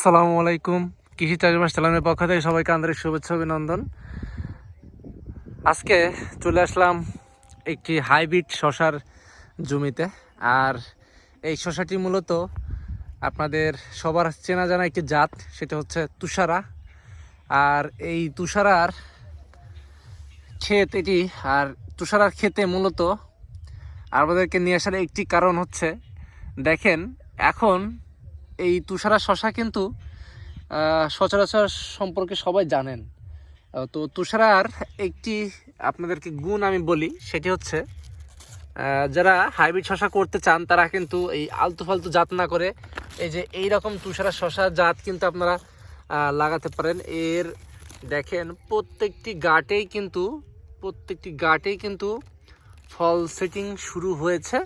আসসালামু আলাইকুম। কৃষি চাষবাস চালানোর পক্ষ থেকে সবাইকে আন্তরিক শুভেচ্ছা অভিনন্দন। আজকে চলে আসলাম একটি হাইব্রিড শশার জমিতে। আর এই শশাটি মূলত আপনাদের সবার চেনা জানা একটি জাত, সেটা হচ্ছে তুষারা। আর এই তুষারার ক্ষেত এটি, আর তুষারার ক্ষেতে মূলত আমাদেরকে নিয়ে আসার একটি কারণ হচ্ছে, দেখেন, এখন এই তুষারা শশা কিন্তু সচরাচর সম্পর্কে সবাই জানেন। তো তুষারার একটি আপনাদেরকে গুণ আমি বলি, সেটি হচ্ছে যারা হাইব্রিড শশা করতে চান, তারা কিন্তু এই আলতু ফালতু জাত না করে এই যে এই রকম তুষারা শশা জাত কিন্তু আপনারা লাগাতে পারেন। এর দেখেন, প্রত্যেকটি গাটেই কিন্তু, প্রত্যেকটি গাটেই কিন্তু ফল সেটিং শুরু হয়েছে।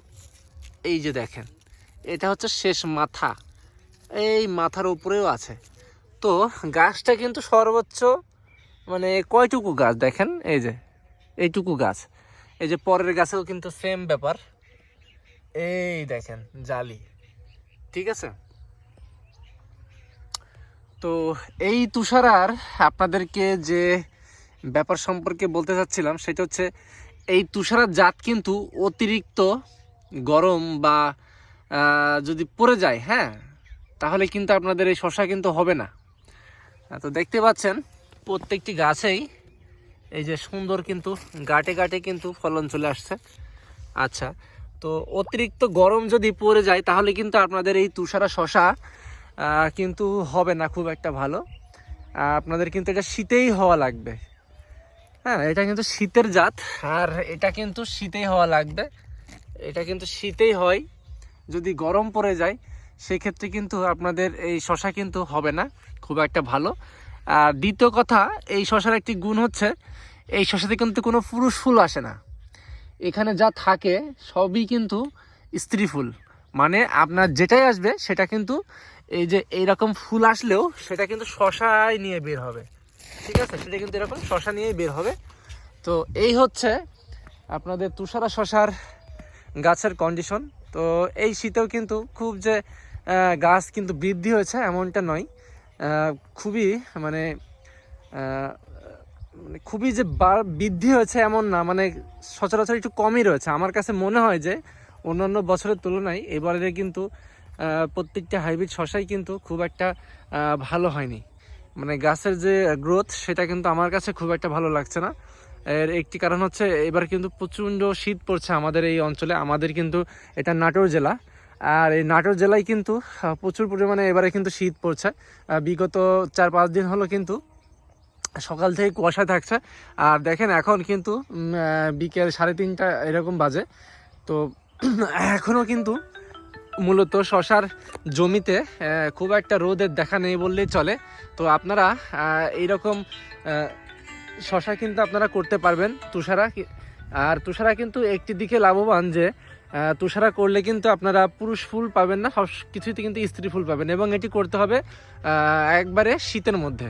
এই যে দেখেন, এটা হচ্ছে শেষ মাথা। এই মাথার উপরেও আছে। তো গাছটা কিন্তু সর্বোচ্চ মানে কয়টুকু গাছ দেখেন? এই যে, এইটুকু গাছ। এই যে পরের গাছেও কিন্তু সেম ব্যাপার। এই দেখেন, জালি। ঠিক আছে? তো এই তুষারার আপনাদেরকে যে ব্যাপার সম্পর্কে বলতে চাচ্ছিলাম, সেটা হচ্ছে এই তুষারার জাত কিন্তু অতিরিক্ত গরম বা যদি পড়ে যায় হ্যাঁ তাহলে কিন্তু আপনাদের এই শশা কিন্তু হবে না। তো দেখতে পাচ্ছেন, প্রত্যেকটি গাছেই এই যে সুন্দর কিন্তু গাটে গাটে কিন্তু ফলন চলে আসছে। আচ্ছা তো অতিরিক্ত গরম যদি পড়ে যায়, তাহলে কিন্তু আপনাদের এই তুষারা শশা কিন্তু হবে না খুব একটা ভালো। আপনাদের কিন্তু এটা শীতেই হওয়া লাগবে। হ্যাঁ এটা কিন্তু শীতের জাত, আর এটা কিন্তু শীতেই হওয়া লাগবে। এটা কিন্তু শীতেই হয়। যদি গরম পড়ে যায় সেক্ষেত্রে কিন্তু আপনাদের এই শশা কিন্তু হবে না, খুব একটা ভালো। আর দ্বিতীয় কথা, এই শশার একটি গুণ হচ্ছে, এই শশাতে কিন্তু কোনো পুরুষ ফুল আসে না। এখানে যা থাকে, সবই কিন্তু স্ত্রী ফুল। মানে আপনার যেটাই আসবে, সেটা কিন্তু এই যে এইরকম ফুল আসলেও সেটা কিন্তু শশাই নিয়ে বের হবে। ঠিক আছে? সেটা কিন্তু এরকম শশা নিয়েই বের হবে। তো এই হচ্ছে আপনাদের তুষারা শশার গাছের কন্ডিশন তো এই শীতেও কিন্তু খুব যে গাছ কিন্তু বৃদ্ধি হয়েছে এমনটা নয়। খুবই মানে মানে খুবই যে বৃদ্ধি হয়েছে এমন না মানে সচরাচর একটু কমই রয়েছে। আমার কাছে মনে হয় যে, অন্যান্য বছরের তুলনায় এবারে কিন্তু প্রত্যেকটা হাইব্রিড শশাই কিন্তু খুব একটা ভালো হয়নি। মানে গাছের যে গ্রোথ সেটা কিন্তু আমার কাছে খুব একটা ভালো লাগছে না। এর একটি কারণ হচ্ছে, এবার কিন্তু প্রচণ্ড শীত পড়ছে আমাদের এই অঞ্চলে। আমাদের কিন্তু এটা নাটোর জেলা। আর এই নাটোর জেলায় কিন্তু প্রচুর পরিমাণে এবারে কিন্তু শীত পড়ছে। বিগত চার পাঁচ দিন হলো কিন্তু সকাল থেকে কুয়াশা থাকছে। আর দেখেন এখন কিন্তু বিকেল সাড়ে তিনটা এরকম বাজে। তো এখনও কিন্তু মূলত শশার জমিতে খুব একটা রোদের দেখা নেই বললেই চলে। তো আপনারা এইরকম শশা কিন্তু আপনারা করতে পারবেন তুষারা আর তুষারা কিন্তু একটি দিকে লাভবান যে তুষারা করলে কিন্তু আপনারা পুরুষ ফুল পাবেন না সব কিছুতে কিন্তু স্ত্রী ফুল পাবেন এবং এটি করতে হবে একবারে শীতের মধ্যে।